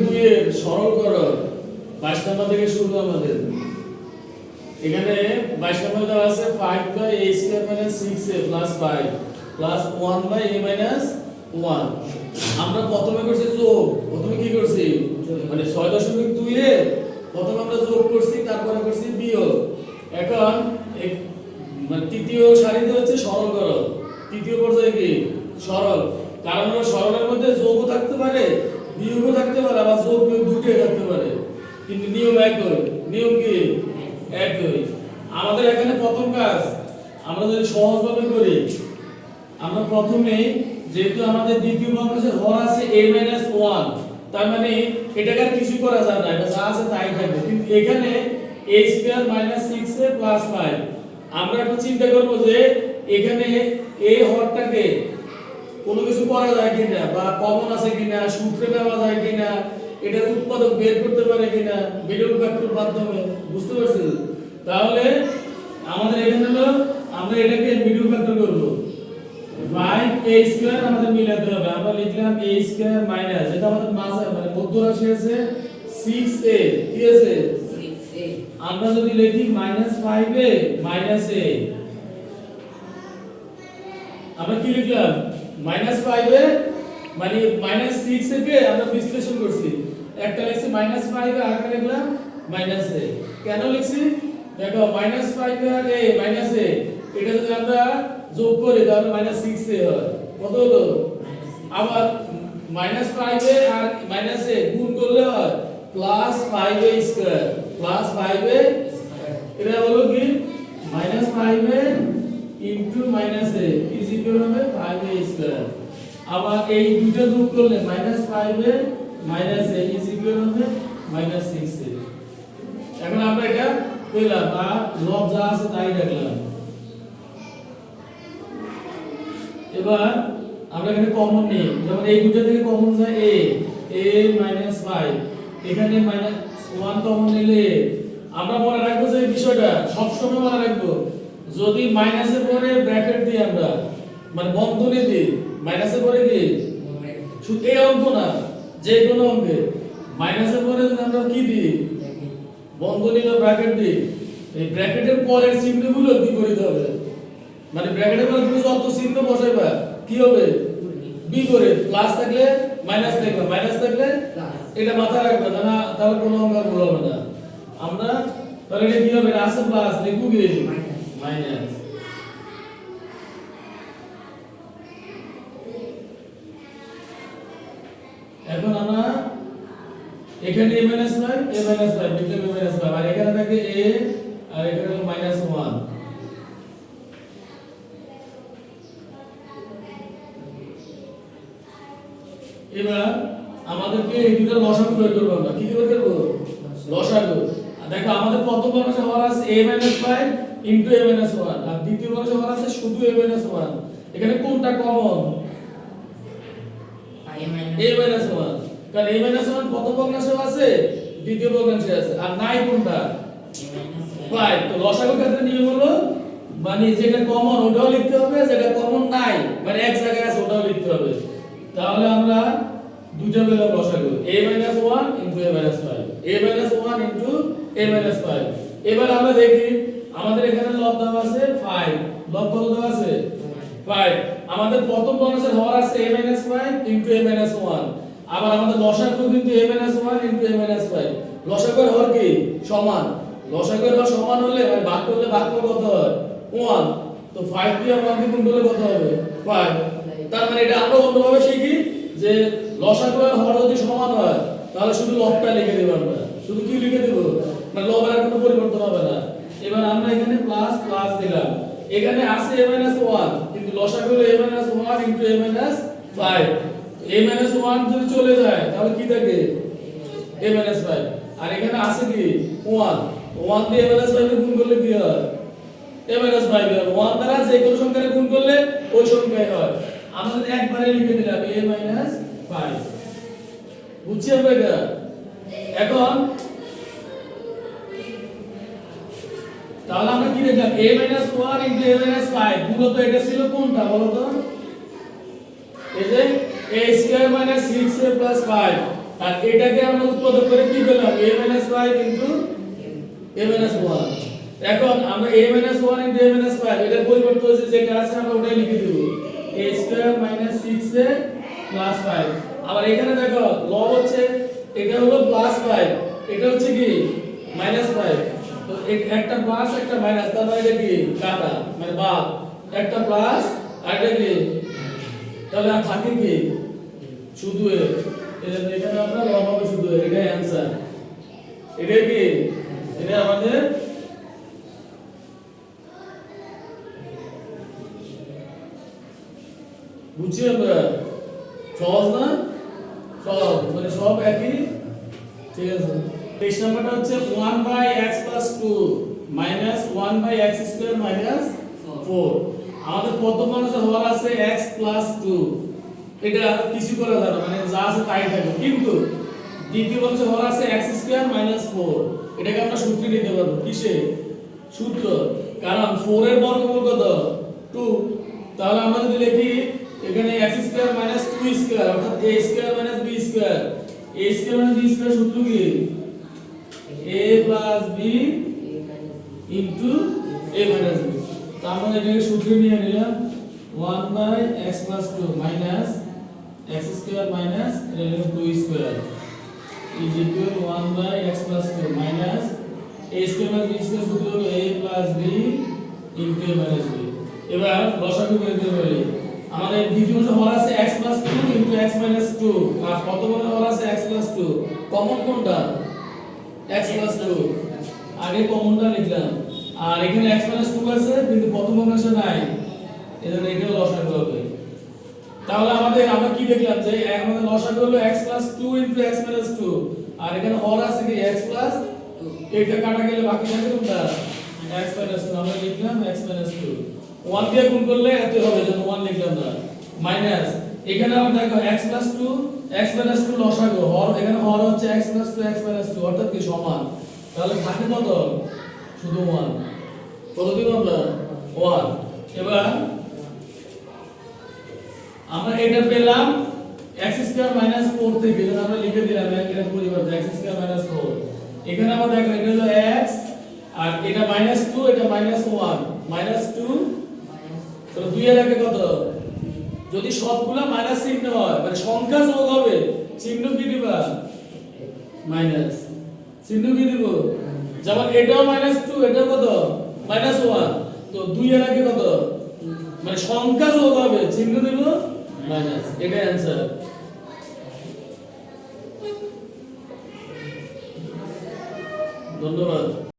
দুই এর সরল কর বাইশ নম্বর থেকে শুরু আমাদের। এখানে বাইশ নম্বর দেওয়া আছে five by a square minus six a plus five plus one by a minus one আমরা প্রথমে করছি যোগ, প্রথমে কি করছি মানে ছয় দশমিক দুই এ প্রথমে আমরা যোগ করছি তারপরে করছি বিয়োগ এখন এক- মানে তৃতীয় সারিতে হচ্ছে সরল করো তৃতীয় পর্যায়ে কি সরল কারণ হলো সরলের মধ্যে যোগও থাকতে পারে বিয়োগও থাকতে পারে আবার যোগ বিয়োগ দুটোই থাকতে পারে কিন্তু নিয়ম একই। নিয়ম কি? একই। আমাদের এখানে প্রথম কাজ, আমরা যদি সহজভাবে করি, আমরা প্রথমে যেহেতু আমাদের দ্বিতীয় ভগ্নাংশের হর আছে a মাইনাস ওয়ান তার মানে এটাকে আর কিছু করা যায় না, এটা যা আছে তাই থাকবে। কিন্তু এখানে a square minus six a plus five আমরা একটু চিন্তা করব যে এখানে এই হরটাকে কোনো কিছু করা যায় কিনা, বা কমন আছে কিনা, সূত্রে দেওয়া যায় কিনা এটার উৎপাদক বের করতে পারে কিনা মিডল ফ্যাক্টর মাধ্যমে বুঝতে পারছিস তাহলে আমাদের এখানে হলো আমরা এটাকে মিডল ফ্যাক্টর করব। 5 a স্কয়ার আমাদের মিলাতে হবে। আমরা লিখলাম a স্কয়ার মাইনাস এটা আমাদের মাঝে মানে মধ্য রাশি আছে 6a কি আছে? আমরা যদি লিখি মাইনাস 5a মাইনাস a আমরা কি লিখলাম? মাইনাস 5a মানে মাইনাস 6 কে আমরা বিশ্লেষণ করছি। একটা লিখছি মাইনাস 5 এ আরেকটা লিখলাম মাইনাস a কেন লিখছি? দেখো মাইনাস 5 আর a মাইনাস a এটা যদি আমরা যোগ করি, তাহলে মাইনাস 6 a হয়। কত হলো? আবার মাইনাস 5 a আর মাইনাস a গুণ করলে হয় plus 5 a square plus 5 a, এটা হলো কি? Minus 5 a into minus a is equal হবে 5 a স্কয়ার আবার এই দুটো যোগ করলে minus 5 a minus a is equal হবে মাইনাস 6 a এখন আমরা এটা পেলাম আর লব যা আছে তাই রাখলাম এবার আমরা এখানে কমন নিই যেমন এই দুটো থেকে কমন যায় a a মাইনাস 5 এখানে মাইনাস 1 কমন নিলে আমরা মনে রাখব যে বিষয়টা সব সময় মনে রাখব যদি মাইনাসের পরে ব্র্যাকেট দিই আমরা মানে বন্ধনী দিই মাইনাসের পরে কি? শুধু এই অঙ্ক না। যে কোনো অঙ্কে। মাইনাসের পরে যদি আমরা কি দিই? বন্ধনী বা ব্র্যাকেট দিই। এই ব্র্যাকেটের পরের চিহ্নগুলো বিপরীত হবে? মানে ব্র্যাকেটের পরে তুমি যত চিহ্ন বসাইবা কি হবে? বিপরীত প্লাস থাকলে মাইনাস থাকবে মাইনাস থাকলে এটা মাথায় রাখবে। না না তাহলে কোনো অঙ্ক ভুল হবে না। আমরা তাহলে এটা কি হবে? আছে প্লাস লিখব কি মাইনাস এখানে a মাইনাস 5 a মাইনাস 5 লিখলাম a মাইনাস 5 আর এখানে থাকে a আর এখানে হলো মাইনাস 1 এবার আমাদেরকে এই দুটো লসাগু বের করব আমরা। কি বের করব? লসাগু। দেখো আমাদের প্রথম বর্ণসে হওয়ার আছে a 5 ইনটু a 1 আর দ্বিতীয় বর্ণসে হওয়ার আছে শুধু a 1 এখানে কোনটা কমন a 1 কারণ মাইনাস 1 প্রথম ভগ্নাংশে আছে দ্বিতীয় ভগ্নাংশে আছে আর নাই কোনটা? ফাইভ তো লসাগু ক্ষেত্রে নিয়ম হলো মানে যেটা কমন ওটাও লিখতে হবে যেটা কমন নাই মানে এক জায়গায় আছে ওটাও লিখতে হবে। তাহলে আমরা দুটো পেলাম লসাগু a 1 into a 5 a 1 into a 5 এবার আমরা দেখি আমাদের এখানে লব দেওয়া আছে 5 লব কত দেওয়া আছে? 5 আমাদের প্রথম বর্ণসের হর আছে a 5 ইনটু a 1 আবার আমাদের লসাগু কিন্তু a 1 ইনটু a 5 লসাগুর হর কি? সমান। লসাগুর হর সমান হলে ভাগ করলে ভাগফল কত হয়? 1 তো 5 দিয়ে 1 দিয়ে গুণ করলে কত হবে? 5 তার মানে এটা আমরা অন্যভাবে শিখি যে লসাগু আর হর যদি সমান হয়, তাহলে শুধু লবটা লিখে দেব আমরা। শুধু কি লিখে দেব? মানে লবের আর কোনো পরিবর্তন হবে না। এবার আমরা এখানে প্লাস প্লাস দিলাম। এখানে আছে a 1 কিন্তু লসাগু হলো a 1 ইনটু a 5 a 1 যদি চলে যায়, তাহলে কি থাকে? A 5 আর এখানে আছে কি? 1 1 দিয়ে a 5 গুণ করলে কি হয়? A 5 হয় 1 দ্বারা যে কোনো সংখ্যাকে গুণ করলে ওই সংখ্যাই হয়। আমরা একবারে লিখে দিলাম a 5 বুঝছি আমরা এটা? এখন তাহলে আমরা কি দেখলাম? A 1 ইনটু a 5 মূলত এটা ছিল কোনটা বলো তো a স্কয়ার 6a 5 আর এটাকে আমরা উৎপাদক করে কি পেলাম? A minus 5 into a minus 1 এখন আমরা a minus 1 into a minus 5 এটার পরিবর্তে হচ্ছে যেটা আছে, আমরা ওটাই লিখে দেব। A square minus 6 a plus 5 আবার এখানে দেখো লব হচ্ছে, এটা হলো প্লাস 5 এটা হচ্ছে কি? মাইনাস 5 তো একটা প্লাস একটা মাইনাস তার মানে এটা কি? কাটা মানে বাদ। একটা প্লাস আর এটা কি? তাহলে আর থাকে কি? শুধু এখানে আমরা লব হবে শুধু এটাই অ্যানসার কি? এটা আমাদের বুঝছি আমরা? সহজ না? সহজ মানে সব একই? ঠিক আছে। তেইশ নাম্বারটা হচ্ছে one by x plus two minus one by x square minus four আমাদের প্রথম মানুষের হওয়ার আছে এক্স প্লাস টু এটা কিছু করা যাবে মানে যা আছে তাই থাকবে। কিন্তু দ্বিতীয় মানুষের হওয়ার আছে এক্স স্কোয়ার মাইনাস ফোর এটাকে আমরা সূত্রে নিতে পারব। কিসে? সূত্র। কারণ ফোর এর বর্গমূল কত? টু তাহলে আমরা যদি লিখি এখানে x স্কয়ার মাইনাস 2 স্কয়ার অর্থাৎ a square minus b square a square minus b square সূত্র কি? a plus b into a minus b তো আমরা এটাকে সূত্রে নিয়ে নিলাম। 1 by x plus 2 minus x square minus এটা হলো 2 square is equal 1 by x plus 2 minus a square minus b square সূত্র হলো a plus b into a minus b এবার লসাগু বের করতে পারি। আমাদের দ্বিতীয় অংশ হল আছে x plus 2 into x minus 2 আর প্রথম অংশ হল আছে x plus 2 কমন কোনটা? x plus 2 আগে কমনটা লিখলাম। আর এখানে x minus 2 আছে, কিন্তু প্রথম অংশে নাই। এজন্য এটাও লসাগু হবে। তাহলে আমাদের, আমরা কি দেখলাম যে আমাদের লসাগু হলো x 2 into x 2 আর এখানে হর আছে কি x এটা কাটা গেলে বাকি থাকে কোনটা? x 2 আমরা লিখলাম x 2 1 দিয়ে গুণ করলে এত হবে যেন 1 লিখলাম না। মাইনাস এখানে আমরা দেখো x 2 x 2 লসাগু। হর, এখানে হর হচ্ছে x 2 x 2 অর্থাৎ কি সমান? তাহলে থাকে কত? শুধু 1 কত দিব আমরা? 1 এবার আমরা এটা পেলাম x স্কয়ার মাইনাস 4 থেকে যেটা আমরা লিখে দিলাম, এটা পরিবর্তে x স্কয়ার মাইনাস 4 এখানে আমরা দেখো এটা হলো x, আর এটা মাইনাস 2 এটা মাইনাস 1 মাইনাস 2 তাহলে 2 এর আগে কত? যদি সবগুলা মাইনাস চিহ্ন হয় মানে সংখ্যা যোগ হবে, চিহ্ন কি দিবা? মাইনাস চিহ্ন কি দিব? যেমন এটাও মাইনাস 2 এটা কত? মাইনাস 1 তো 2 এর আগে কত? মানে সংখ্যা যোগ হবে, চিহ্ন দেব? মাইনাস এটাই অ্যান্সার ধন্যবাদ।